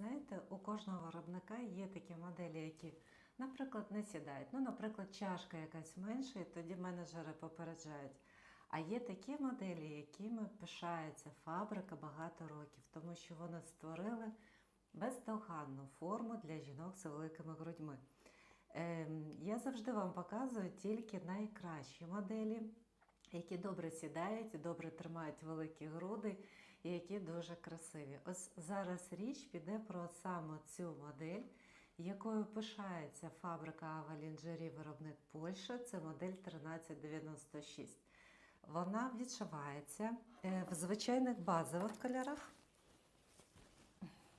знаєте, у кожного виробника є такі моделі, які, наприклад, не сідають. Ну, наприклад, чашка якась менша, і тоді менеджери попереджають. А є такі моделі, якими пишається фабрика багато років, тому що вони створили бездоганну форму для жінок з великими грудьми. Ем, я завжди вам показую тільки найкращі моделі, які добре сідають, добре тримають великі груди і які дуже красиві. Ось зараз річ піде про саме цю модель, якою пишається фабрика Ава Лінджері, виробник Польща. Це модель 1396. Вона відшивається е, в звичайних базових кольорах.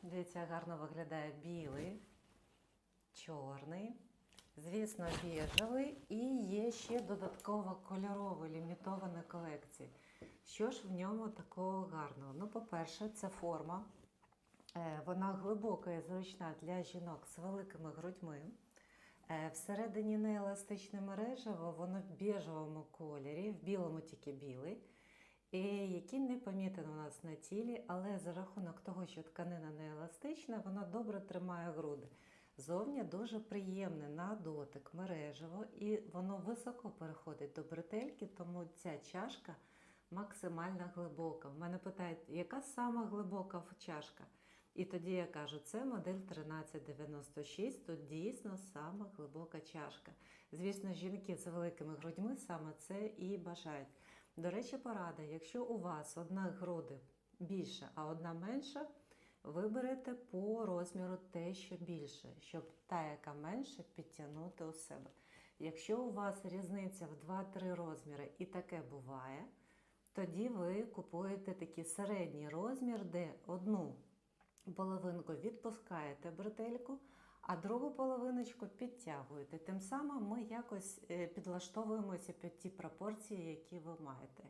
Дивіться, гарно виглядає білий, чорний, звісно, біжевий і є ще додатково кольоровий лімітована колекція. Що ж в ньому такого гарного? Ну, по-перше, це форма. Е, Вона глибока і зручна для жінок з великими грудьми. Е, Всередині нееластичне мережево, воно в біжевому кольорі, в білому тільки білий, і який не помітен у нас на тілі, але за рахунок того, що тканина не еластична, вона добре тримає груди. Зовні дуже приємне на дотик мережево, і воно високо переходить до бретельки, тому ця чашка максимально глибока. В мене питають, яка сама глибока чашка? І тоді я кажу, це модель 1396, тут дійсно сама глибока чашка. Звісно, жінки з великими грудьми саме це і бажають. До речі, порада, якщо у вас одна груди більша, а одна менша, виберете по розміру те, що більше, щоб та, яка менше, підтягнути у себе. Якщо у вас різниця в 2-3 розміри, і таке буває, тоді ви купуєте такий середній розмір, де одну половинку відпускаєте бретельку, а другу половиночку підтягуєте. Тим самим ми якось е, підлаштовуємося під ті пропорції, які ви маєте.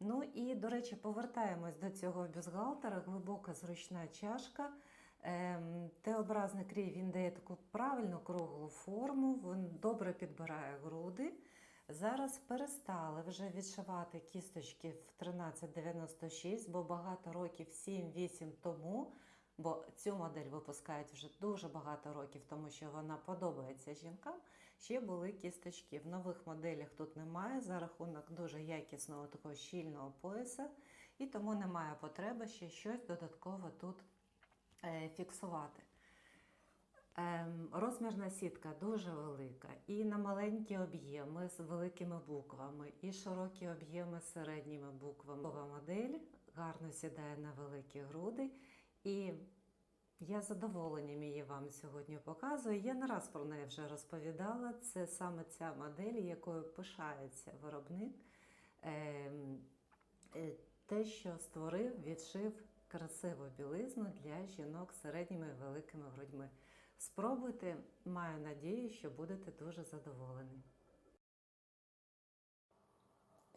Ну і, до речі, повертаємось до цього бюстгальтера, глибока зручна чашка. Ем, Т-образний крій він дає таку правильну круглу форму, він добре підбирає груди. Зараз перестали вже відшивати кісточки в 1396, бо багато років 7-8 тому, бо цю модель випускають вже дуже багато років, тому що вона подобається жінкам. Ще були кісточки. В нових моделях тут немає за рахунок дуже якісного такого щільного пояса, і тому немає потреби ще щось додатково тут е, фіксувати. Ем, Розмірна сітка дуже велика, і на маленькі об'єми з великими буквами, і широкі об'єми з середніми буквами. Нова модель гарно сідає на великі груди. І я задоволенням її вам сьогодні показую. Я не раз про неї вже розповідала. Це саме ця модель, якою пишається виробник. Ем, е, Те, що створив, відшив красиву білизну для жінок з середніми і великими грудьми. Спробуйте, маю надію, що будете дуже задоволені.